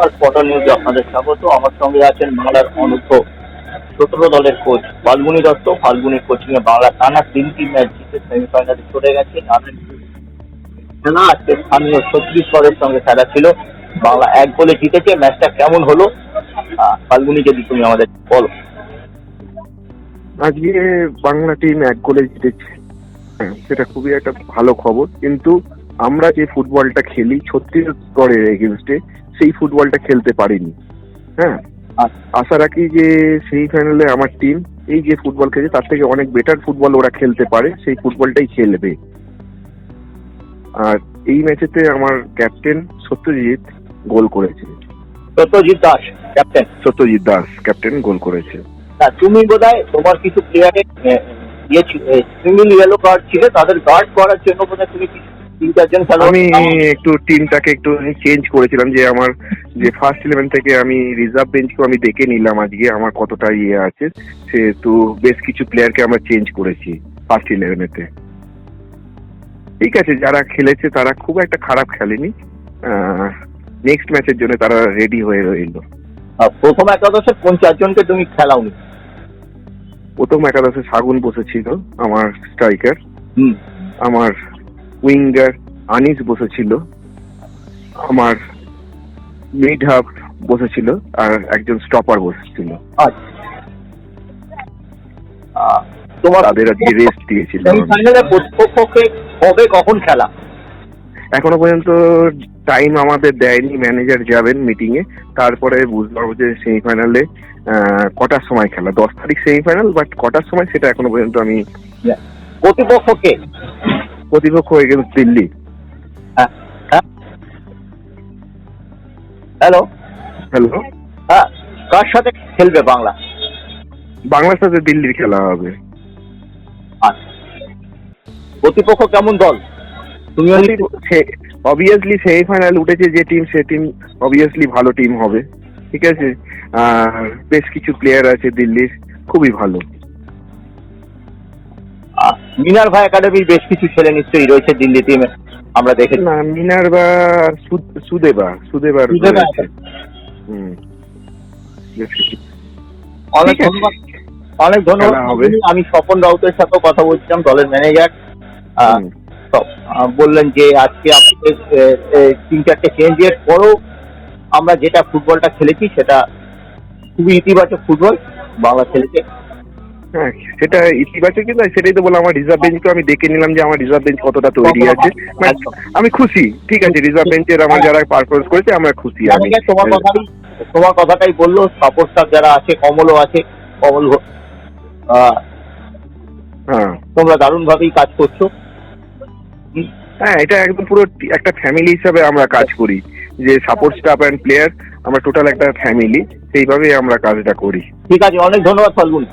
নমস্কার স্পটার নিউজে আপনাদের স্বাগত। আমার সঙ্গে আছেন বাংলার অনূর্ধ্ব সতেরো দলের কোচ ফাল্গুনি দত্ত। ফাল্গুনি কোচিং এ বাংলা টানা তিনটি ম্যাচ জিতে সেমিফাইনালে চলে গেছে খেলা আজকে স্থানীয় ছত্রিশগড়ের সঙ্গে খেলা ছিল। বাংলা এক গোলে জিতেছে। ম্যাচটা কেমন হলো? ফাল্গুনি যদি তুমি আমাদের বলো। আজকে বাংলা টিম এক গোলে জিতেছে। হ্যাঁ, সেটা খুবই একটা ভালো খবর। কিন্তু আমরা যে ফুটবলটা খেলি ছত্তিশগড়ের এগেনস্টে সেই ফুটবলটা খেলতে পারিনি। হ্যাঁ? আচ্ছা। আশা রাখি যে সেই ফাইনালে আমার টিম এই যে ফুটবল খেলছে তার থেকে অনেক বেটার ফুটবল ওরা খেলতে পারে সেই ফুটবলটাই খেলবে। আর এই ম্যাচেতে আমার ক্যাপ্টেন সত্যজিৎ গোল করেছে। Satyajit Das captain Satyajit Das captain goal করেছে। তুমি বোধহয় তোমার কিছু প্লেয়ারের সিঙ্গেল ইয়েলো কার্ড ছিল তাদের গার্ড করার জন্য বোধহয় তুমি কিছু তিন চারজন আমি একটু টিমটাকে একটু চেঞ্জ করেছিলাম যে আমার যে ফার্স্ট ইলেভেন থেকে আমি রিজার্ভ বেঞ্চকে আমি দেখে নিলাম আজকে আমার কতটা ইয়ে আছে। সেহেতু বেশ কিছু প্লেয়ারকে আমরা চেঞ্জ করেছি ফার্স্ট ইলেভেনেতে ঠিক আছে যারা খেলেছে তারা খুব একটা খারাপ খেলেনি। নেক্সট ম্যাচের জন্য তারা রেডি হয়ে রইল। প্রথম একাদশে কোন চারজনকে তুমি খেলাওনি? প্রথম একাদশে সাগুন বসেছিল আমার স্ট্রাইকার হুম। আমার উইঙ্গার আনিস বসেছিল আমার মিড হাফ বসেছিল আর একজন স্টপার বসেছিল। তোমার তাদের আজকে রেস্ট দিয়েছিল। কবে কখন খেলা? এখনও পর্যন্ত টাইম আমাদের দেয়নি ম্যানেজার যাবেন মিটিং এ। তারপরে বুঝতে পারব যে সেমিফাইনালে কটার সময় খেলা। দশ তারিখ সেমিফাইনাল বাট কটার সময় সেটা এখনও পর্যন্ত আমি প্রতিপক্ষকে প্রতিপক্ষ হয়ে গেল দিল্লি। হ্যাঁ হ্যাঁ। হ্যালো হ্যালো হ্যাঁ কার সাথে খেলবে বাংলা? বাংলার সাথে দিল্লির খেলা হবে। আচ্ছা। প্রতিপক্ষ কেমন দল? তুমি অবভিয়াসলি সেমিফাইনাল উঠেছে যে টিম সে টিম অবভিয়াসলি ভালো টিম হবে। ঠিক আছে? আর বেশ কিছু প্লেয়ার আছে দিল্লির। খুবই ভালো। মিনার্ভা একাডেমির বেশ কিছু ছেলে নিশ্চয়ই রয়েছে দিল্লি টিমে আমরা দেখেছি। না মিনার বা সুদেবা সুদেবা। হুম। অনেক ধন্যবাদ। অনেক ধন্যবাদ। আমি স্বপন রাউতের সাথে কথা বলছিলাম দলের ম্যানেজার। বললেন যে আজকে আমাদের তিন চারটে চেঞ্জের পরও আমরা যেটা ফুটবলটা খেলেছি সেটা খুবই ইতিবাচক ফুটবল বাংলা খেলেছে। হ্যাঁ সেটা ইতিবাচক কিন্তু সেটাই তো বললাম আমার রিজার্ভ বেঞ্চকে আমি দেখে নিলাম যে আমার রিজার্ভ বেঞ্চ কতটা তৈরি আছে। মানে আমি খুশি ঠিক আছে রিজার্ভ বেঞ্চের আমার যারা পারফরমেন্স করেছে আমরা খুশি আমি। তোমার কথাই তোমার কথাটাই বলল সাপোর্ট যারা আছে কমলও আছে কমল হ্যাঁ। তোমরা দারুণ ভাবেই কাজ করছ। হ্যাঁ এটা একদম পুরো একটা ফ্যামিলি হিসাবে আমরা কাজ করি। যে সাপোর্ট স্টাফ অ্যান্ড প্লেয়ার আমরা টোটাল একটা ফ্যামিলি সেইভাবেই আমরা কাজটা করি। ঠিক আছে অনেক ধন্যবাদ ফাল্গুন।